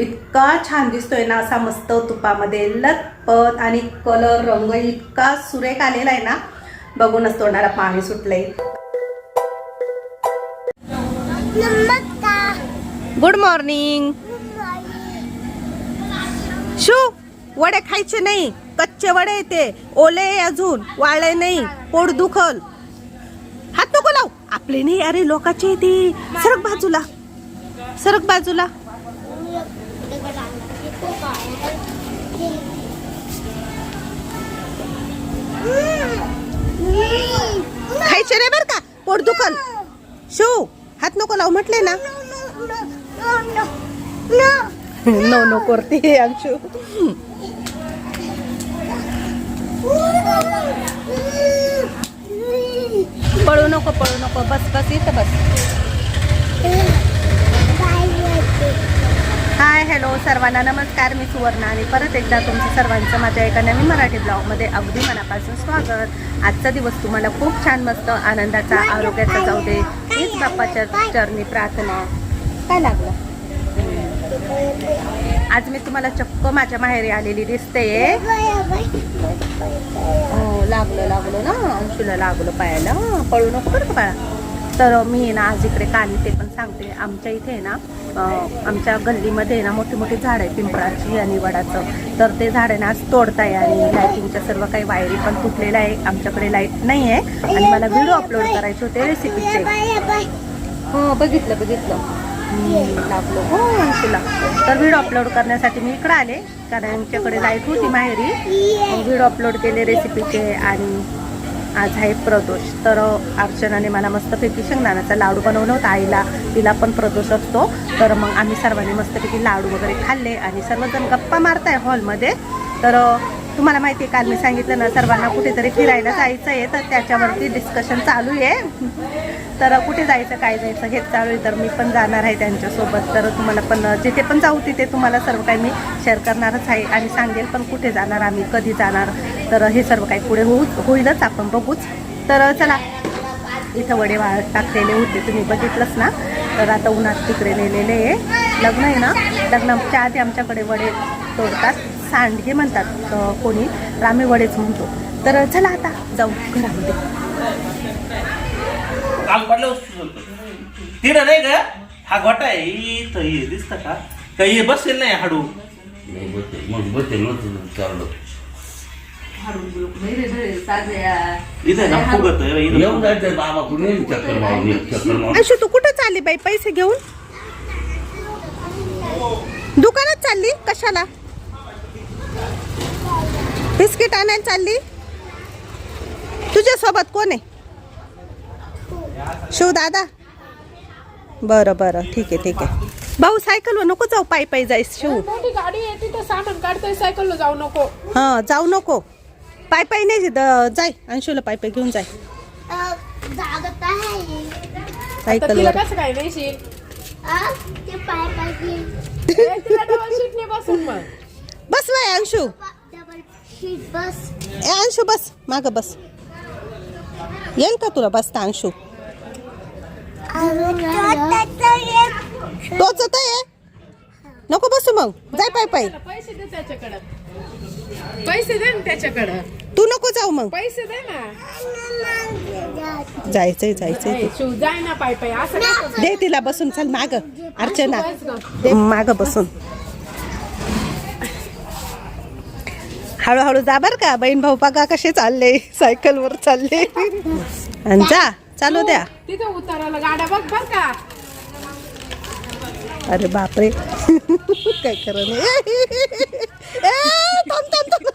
इतका छान दिसतोय ना असा मस्त तुपामध्ये. लतपत आणि कलर रंग इतका सुरेख आलेला आहे ना. बघूनच तोंडाला पाणी सुटलंय. गुड मॉर्निंग शू वडे खायचे नाही. कच्चे वडे ते ओले अजून वाळे नाही. पोट दुखल. हात नको लाव. आपले नाही अरे लोकांचे ते. सरक बाजूला. सरक बाजूला. खायचे रे बर का पोट दुखल. शो हात नको लाव म्हटले ना. नो नो करते अंशू. पळू नको पळू नको बस बस इथं बस हाय हॅलो सर्वांना नमस्कार मी सुवर्णा आणि परत एकदा तुमचं सर्वांचं माझ्या एका नवीन मराठी ब्लॉगमध्ये अगदी मनापासून स्वागत. आजचा दिवस तुम्हाला खूप छान मस्त आनंदाचा आरोग्याचा जाऊ दे. हीच बाप्पाच्या चरणी प्रार्थना. काय लागलं? आज मी तुम्हाला चक्क माझ्या माहेरी आलेली दिसते. हो लागलं लागलं ना. अंशुला लागलं पायाला. पळू नको बरं का बाळा. तर मी ना आज इकडे काली ते पण सांगते. आमच्या इथे आहे ना आमच्या गल्लीमध्ये ना मोठी मोठी झाड आहे पिंपळाची आणि वडाचं. तर ते झाड आहे ना आज तोडताय आणि लाईटिंगच्या सर्व काही वायरी पण तुटलेल्या आहे. आमच्याकडे लाइट नाही आहे आणि मला व्हिडिओ अपलोड करायचे होते रेसिपीचे हो बघितलं बघितलं. लागलो. हो अंशूला तर व्हिडिओ अपलोड करण्यासाठी मी इकडे आले कारण आमच्याकडे लाइट होती माहेरी. व्हिडिओ अपलोड केले रेसिपीचे आणि आज आहे प्रदोष. तर अर्चनाने मला मस्तपैकी शेंगदाण्याचा लाडू बनवला होता. आईला तिला पण प्रदोष असतो. तर मग आम्ही सर्वांनी मस्तपैकी लाडू वगैरे खाल्ले आणि सर्वजण गप्पा मारताय हॉलमध्ये तर तुम्हाला माहिती आहे काल मी सांगितलं ना सर्वांना कुठेतरी फिरायला जायचं आहे तर त्याच्यावरती डिस्कशन चालू आहे. तर कुठे जायचं काय जायचं हेच चालू आहे. तर मी पण जाणार आहे त्यांच्यासोबत. तर तुम्हाला पण जिथे पण जाऊ तिथे तुम्हाला सर्व काही मी शेअर करणारच आहे. आणि सांगेल पण कुठे जाणार आम्ही कधी जाणार. तर हे सर्व काही पुढे होऊ होईलच आपण बघूच. तर चला इथं वडे वाळ टाकलेले होते तुम्ही बघितलंच ना. तर आता उन्हात तिकडे नेलेले आहे. लग्न आहे ना? लग्नाच्या आधी आमच्याकडे वडे तोडतात. सांडगे म्हणतात कोणी? तर आम्ही वडेच म्हणतो. तर चला आता जाऊ घरामध्ये. काल पडलं तिथं नाही का हा गोटा आहे इथं हे दिसतं का? काही हे बसेल नाही हाडू. मग बसेल नव्हतं चाललं. अशी तू कुठं चालली बाई? पैसे घेऊन? दुकानात चालली? कशाला? बिस्किट आणायला चालली? तुझ्या सोबत कोण आहे? शिव दादा? बरं बरं. ठीक आहे ठीक आहे. भाऊ सायकलवर नको जाऊ पायी पायी जायस शिव मोठी गाडी आहे तिथं सामान काढतोय सायकलला जाऊ नको. हां जाऊ नको. पाय पायी नाही द- जाय. अंशूला पाय पायी घेऊन जाय. जागत आहे. तर तिला सायकलवर कसं काय नाही शीट आ, ते पाय पाहिजे ए, तिला डबल शीट नाही बसून मग. बस बाय अंशू. ए अंशू बस. माग बस. येईल का तुला बसता अंशू? तोच आहे नको बसू मग. जाय पाय पायी. पैसे दे त्याच्याकडं. पैसे दे ना त्याच्याकडं. तू नको जाऊ मग. पैसे दे ना. जायचंय जायचंय शिव जाय ना पाय पाय. असं दे तिला बसून चल माग. अर्चना. दे माग बसून. हळूहळू जा बर का. बहीण भाऊ बघा कसे चालले? सायकलवर चालले. आणि जा चालू द्या. तिथं गाड्या बघ बर का. अरे बापरे. काय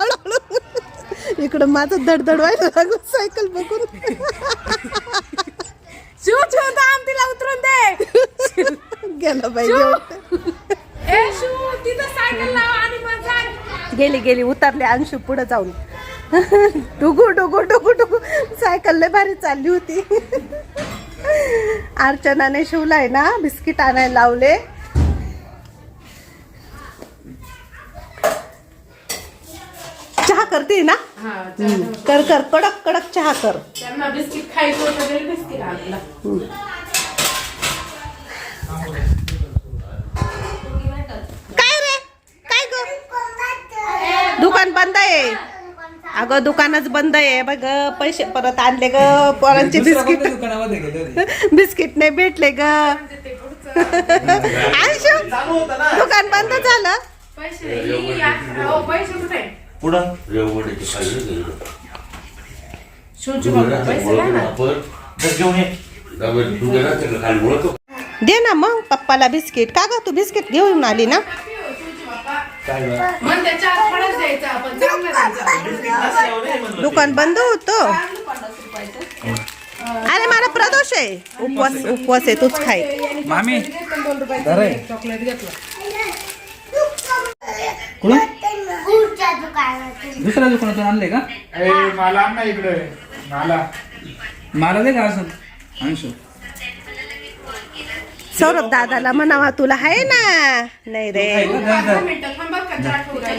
हळूहळू. इकडं माझं धडधड व्हायला लागलं सायकल बघून. शिव शिव थांब तिला उतरून दे. गेलं पाहिजे ए शिव तिथं सायकल लाव. गेली गेली उतरले अंशू पुढे जाऊन. डुगू डुगू डुगू डुगू. सायकल लय भारी चालली होती. अर्चनाने शिवलाय ना बिस्किट आणायला लावले. चहा करते ना? हा. कर कर कडक कडक चहा कर. त्यांना बिस्किट खायचं अगं दुकानच बंद आहे. बघ पैसे परत आणले ग पोरांचे बिस्किट. बिस्किट नाही भेटले ग. दुकान बंद झालं. पुढं. दे ना मग पप्पाला बिस्किट. का ग तू बिस्किट घेऊन आली ना? मग त्याच्या फळच द्यायचा आपण चांगलं द्यायचा. दुकान बंद होतं. अरे मला प्रदोष आहे. उपवास उपवास आहे तूच खाय. मामी. चॉकलेट घेतलं. पुढच्या दुकानातून. दुसऱ्या दुकानातून आणले का? ए मला आण ना इकडे. मला. मला दे का असं? अंशू सौरभ दादाला म्हणावा तुला आहे ना? नाही रे.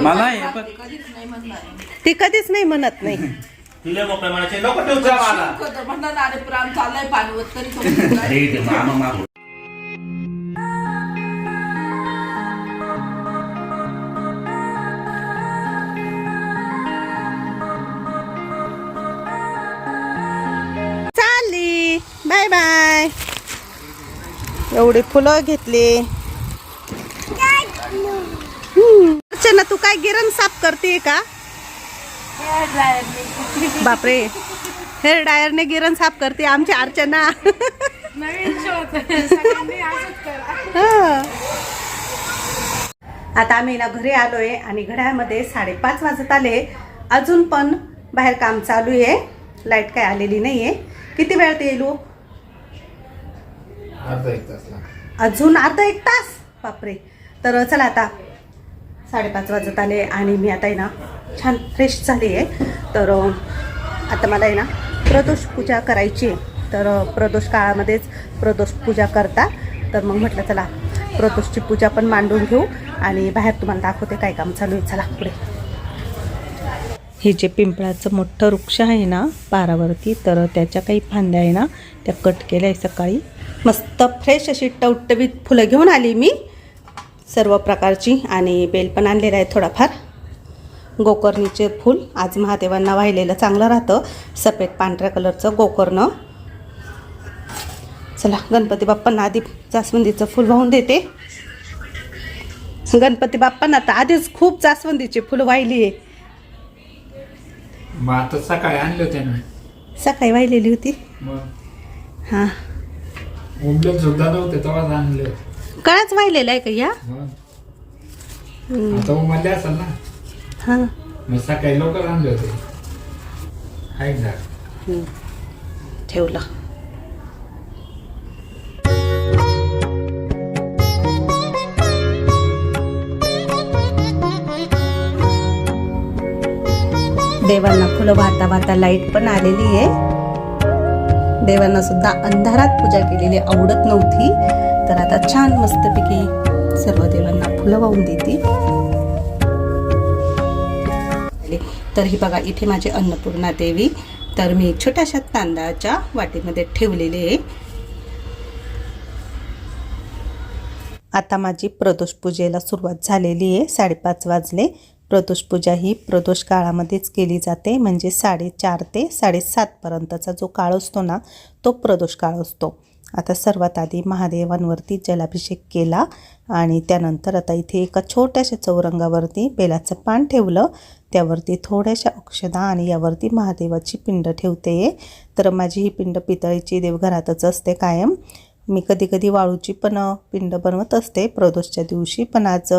मला पण ती कधीच नाही म्हणत नाही. तिला मला अरे ते मामा एवढी फुलं घेतली. अर्चना तू काय गिरण साफ करते का? बापरे. हेअर ड्रायरने गिरण साफ करते आमची अर्चना. हा. आता आम्ही ना घरी आलोय आणि घड्याळमध्ये साडेपाच वाजत आले. अजून पण बाहेर काम चालू आहे. लाइट काय आलेली नाहीये. किती वेळात येईल हो? अर्धा एक तास अजून आता एक तास? बापरे. तर चला आता साडेपाच वाजत आले आणि मी आता आहे ना छान फ्रेश झाली आहे. तर आता मला आहे ना प्रदोष पूजा करायची आहे. तर प्रदोष काळामध्येच प्रदोष पूजा करता. तर मग म्हटलं चला प्रदोषची पूजा पण मांडून घेऊ आणि बाहेर तुम्हाला दाखवते काय काम चालू आहे. चला पुढे. हे जे पिंपळाचं मोठं वृक्ष आहे ना पारावरती तर त्याच्या काही फांद्या आहे ना त्या कट केल्या आहे सकाळी. मस्त फ्रेश अशी टवटवीत फुलं घेऊन आली मी. सर्व प्रकारची आणि बेल पण आणलेला आहे थोडाफार. गोकर्णीचे फूल आज महादेवांना वाहिलेलं चांगलं राहतं. सफेद पांढऱ्या कलरचं गोकर्ण. चला गणपती बाप्पांना आधी जास्वंदीचं फूल वाहून देते. गणपती बाप्पांना तर आधीच खूप जास्वंदीची फुलं वाहिली आहे. मग आता सकाळी आणले होते ना सकाळी वाहिलेली होती. मग? हां. सुद्धा नव्हते तेव्हाच आणले. कळाच वाहिलेला आहे का या? मग आता असेल ना? हां. मग सकाळी लवकर आणले होते. आहे का झाड ठेवलं. देवांना फुलं वाहता वाहता लाइट पण आलेली आहे. देवांना सुद्धा अंधारात पूजा केलेली आवडत नव्हती. तर आता छान मस्तपैकी सर्व देवांना फुलं वाहून देते तर ही बघा इथे माझी अन्नपूर्णा देवी. तर मी छोट्याशा तांदळाच्या वाटीमध्ये ठेवलेले आहे. आता माझी प्रदोष पूजेला सुरुवात झालेली आहे साडेपाच वाजले. प्रदोष पूजा ही प्रदोष काळामध्येच केली जाते म्हणजे साडेचार ते साडेसातपर्यंतचा जो काळ असतो ना तो प्रदोष काळ असतो. आता सर्वात आधी महादेवांवरती जलाभिषेक केला आणि त्यानंतर आता इथे एका छोट्याशा चौरंगावरती बेलाचं पान ठेवलं. त्यावरती थोड्याशा अक्षदा आणि यावरती महादेवाची पिंड ठेवते. तर माझी ही पिंड पितळीची देवघरातच असते कायम. मी कधी कधी वाळूची पण पिंड बनवत असते. प्रदोषच्या दिवशी पण आज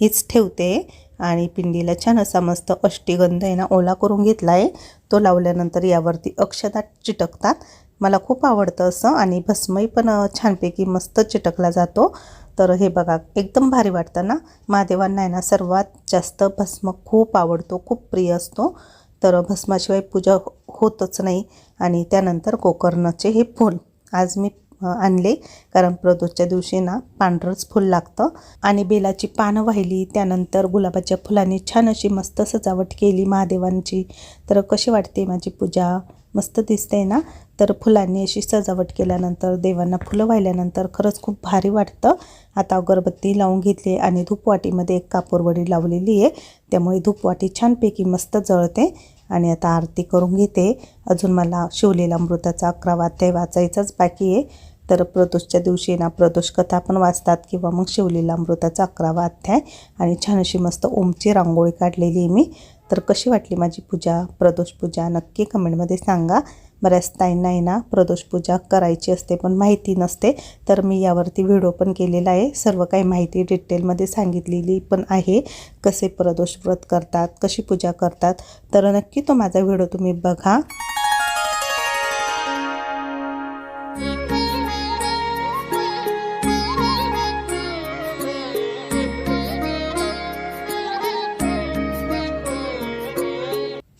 हीच ठेवते. आणि पिंडीला छान असा मस्त अष्टीगंध आहे ना ओला करून घेतला आहे तो लावल्यानंतर यावरती अक्षदा चिटकतात. मला खूप आवडतं असं आणि भस्मही पण छानपैकी मस्त चिटकला जातो. तर हे बघा एकदम भारी वाटतं ना? महादेवांना आहे ना सर्वात जास्त भस्म खूप आवडतो खूप प्रिय असतो. तर भस्माशिवाय पूजा हो-, होतच नाही. आणि त्यानंतर गोकर्णाचे हे फूल. आज मी आणले. कारण प्रदोषच्या दिवशी ना पांढरंच फुल लागतं. आणि बेलाची पानं वाहिली त्यानंतर गुलाबाच्या फुलांनी छान अशी मस्त सजावट केली महादेवांची. तर कशी वाटते माझी पूजा? मस्त दिसते ना? तर फुलांनी अशी सजावट केल्यानंतर देवांना फुलं वाहिल्यानंतर खरंच खूप भारी वाटतं. आता अगरबत्ती लावून घेतली आणि धूपवाटीमध्ये एक कापूरवडी लावलेली आहे. त्यामुळे धूपवाटी छानपैकी मस्त जळते. आणि आता आरती करून घेते. अजून मला शिवलेला अमृताचा अकरावा अध्याय वाचायचाच बाकी आहे. तर प्रदोषच्या दिवशी ना प्रदोष कथा पण वाचतात किंवा मग शिवलेला अमृताचा अकरावा अध्याय आणि छान अशी मस्त ओमची रांगोळी काढलेली आहे मी. तर कशी वाटली माझी पूजा? प्रदोष पूजा? नक्की कमेंटमध्ये सांगा. बऱ्याच ताईंना आहे ना प्रदोष पूजा करायची असते पण माहिती नसते. तर मी यावरती व्हिडिओ पण केलेला आहे. सर्व काही माहिती डिटेलमध्ये सांगितलेली पण आहे. कसे प्रदोष व्रत करतात कशी पूजा करतात तर नक्की तो माझा व्हिडिओ तुम्ही बघा.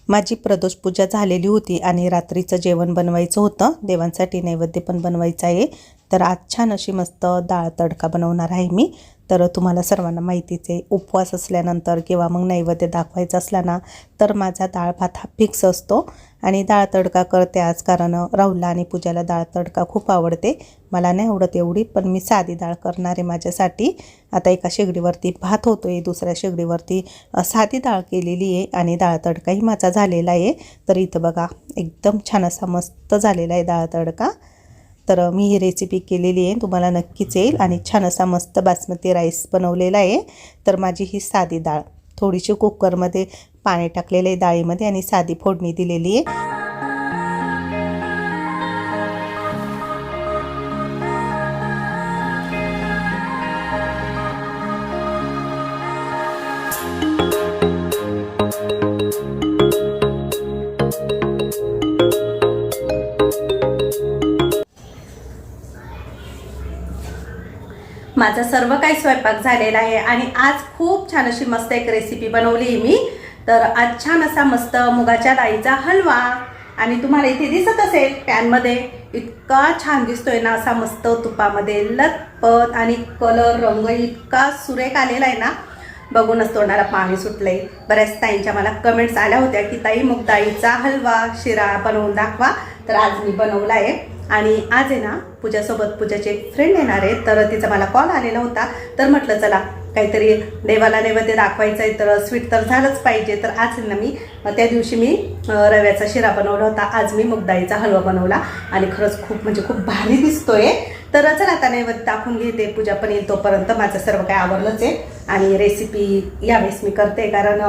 माझी प्रदोष पूजा झालेली होती आणि रात्रीचं जेवण बनवायचं होतं. देवांसाठी नैवेद्य पण बनवायचं आहे. तर आज छान अशी मस्त डाळ तडका बनवणार आहे मी. तर तुम्हाला सर्वांना माहितीच आहे उपवास असल्यानंतर किंवा मग नैवेद्य दाखवायचा असला ना तर माझा डाळ भात हा फिक्स असतो. आणि डाळ तडका करते आज कारण राहुलला आणि पूजाला डाळ तडका खूप आवडते. मला नाही आवडत एवढी पण मी साधी डाळ करणार आहे माझ्यासाठी. आता एका शेगडीवरती भात होतो आहे दुसऱ्या शेगडीवरती साधी डाळ केलेली आहे आणि डाळ तडकाही माझा झालेला आहे. तर इथं बघा एकदम छान असा मस्त झालेला आहे डाळ तडका. तर मी ही रेसिपी केलेली आहे. तुम्हाला नक्कीच येईल. आणि छान असा मस्त बासमती राईस बनवलेला आहे. तर माझी ही साधी डाळ. थोडीशी कुकरमध्ये पाणी टाकलेलं आहे डाळीमध्ये आणि साधी फोडणी दिलेली आहे. माझा सर्व काही स्वयंपाक झालेला आहे आणि आज खूप छान अशी मस्त एक रेसिपी बनवली मी. तर आज छान असा मस्त मुगाच्या डाळीचा हलवा. आणि तुम्हाला इथे दिसत असेल पॅनमध्ये इतका छान दिसतोय ना असा मस्त तुपामध्ये लतपत आणि कलर रंग इतका सुरेख आलेला आहे ना. बघूनच तोंडाला पाणी सुटलंय. बऱ्याच ताईंच्या मला कमेंट्स आल्या होत्या की ताई मग हलवा शिरा बनवून दाखवा. तर आज मी बनवला आहे. आणि आज आहे ना पूजासोबत पूजाचे एक फ्रेंड येणार आहे तर तिचा मला कॉल आलेला होता. तर म्हटलं चला काहीतरी देवाला नैवेद्य दाखवायचं आहे तर स्वीट तर झालंच पाहिजे. तर आज आहे ना मी त्या दिवशी मी रव्याचा शिरा बनवला होता. आज मी मुगदाईचा हलवा बनवला. आणि खरंच खूप म्हणजे खूप भारी दिसतोय. तर चला आता नैवेद्य दाखवून घेते. पूजा पण येईल तोपर्यंत. माझं सर्व काही आवडलंच आहे. आणि रेसिपी यावेळेस मी करते कारण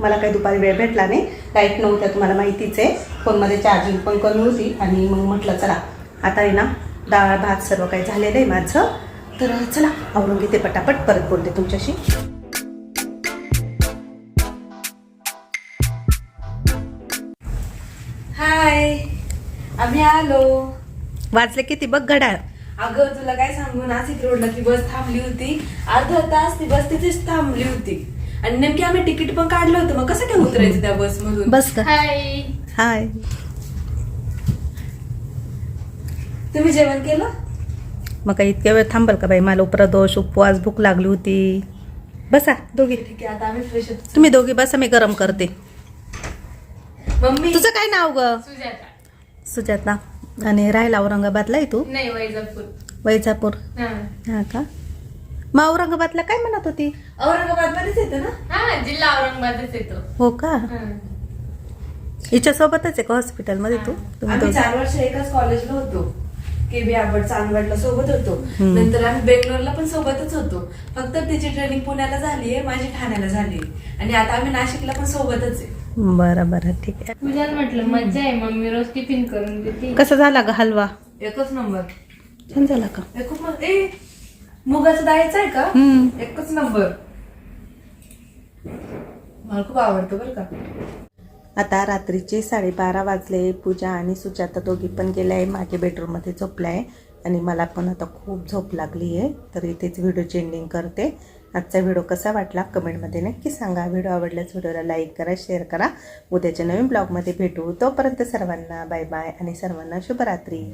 मला काही दुपारी वेळ भेटला नाही. लाइट नव्हत्या तुम्हाला माहितीच आहे. फोनमध्ये चार्जिंग पण कमी होती. आणि मग म्हटलं चला आता आहे ना डाळ भात सर्व काही झालेलं आहे माझं. तर चला आवरून घेते पटापट परत बोलते तुमच्याशी. हाय आम्ही आलो. वाजले किती? बघ घड्याळ. अगं तुला काय सांगू नाशिक रोडला ती बस थांबली होती. अर्धा तास ती बस तिथेच थांबली होती. आणि नेमकी आम्ही तिकीट पण काढलं होतं. मग कसं काय उतरायचं त्या बस मधून बस हाय. हाय. तुम्ही जेवण केलं? मग काही इतक्या वेळ थांबल का बाई? मला प्रदोष उपवास भूक लागली होती. बसा दोघी. ठीक आहे आता आम्ही फ्रेश होतो. तुम्ही दोघी बसा मी गरम करते. मम्मी. तुझं काय नाव ग? सुजाता. सुजाता. आणि राहिला औरंगाबादला आहे तू? नाही वैजापूर. वैजापूर. हा. हा का? मग औरंगाबादला काय म्हणत होती? औरंगाबाद मध्येच येतं ना? हा जिल्हा औरंगाबादच येतो. हो का? हा. हिच्या सोबतच आहे का हॉस्पिटलमध्ये तू? तुम्ही आम्ही दोघी? चार वर्ष एकाच कॉलेजला होतो. के बी आंबड चांदवडला सोबत होतो. नंतर आम्ही बेंगलोरला पण सोबतच होतो. फक्त तिची ट्रेनिंग पुण्याला झालीये माझी ठाण्याला झाली आणि आता आम्ही नाशिकला पण सोबतच आहे. बरं बरं ठीक आहे. पूजाला म्हटलं मज्जा आहे मम्मी रोज टिफिन करून देते. कसा झाला ग हलवा? एकच नंबर. छान झाला का? हे खूप मस्त. ए मुगाचं डाळीचं आहे का? हम्म. एकच नंबर. मला खूप आवडतं बरं का. आता रात्रीचे साडेबारा वाजले. पूजा आणि सुजाता दोघी पण गेल्या आहे. मागे बेडरूममध्ये झोपल्या आहे. आणि मला पण आता खूप झोप लागली आहे. तर इथेच व्हिडिओची एंडिंग करते. आजचा व्हिडिओ कसा वाटला कमेंटमध्ये नक्की सांगा. व्हिडिओ आवडल्यास व्हिडिओला लाईक करा शेअर करा. उद्याच्या नवीन ब्लॉगमध्ये भेटू. तोपर्यंत सर्वांना बाय बाय आणि सर्वांना शुभरात्री.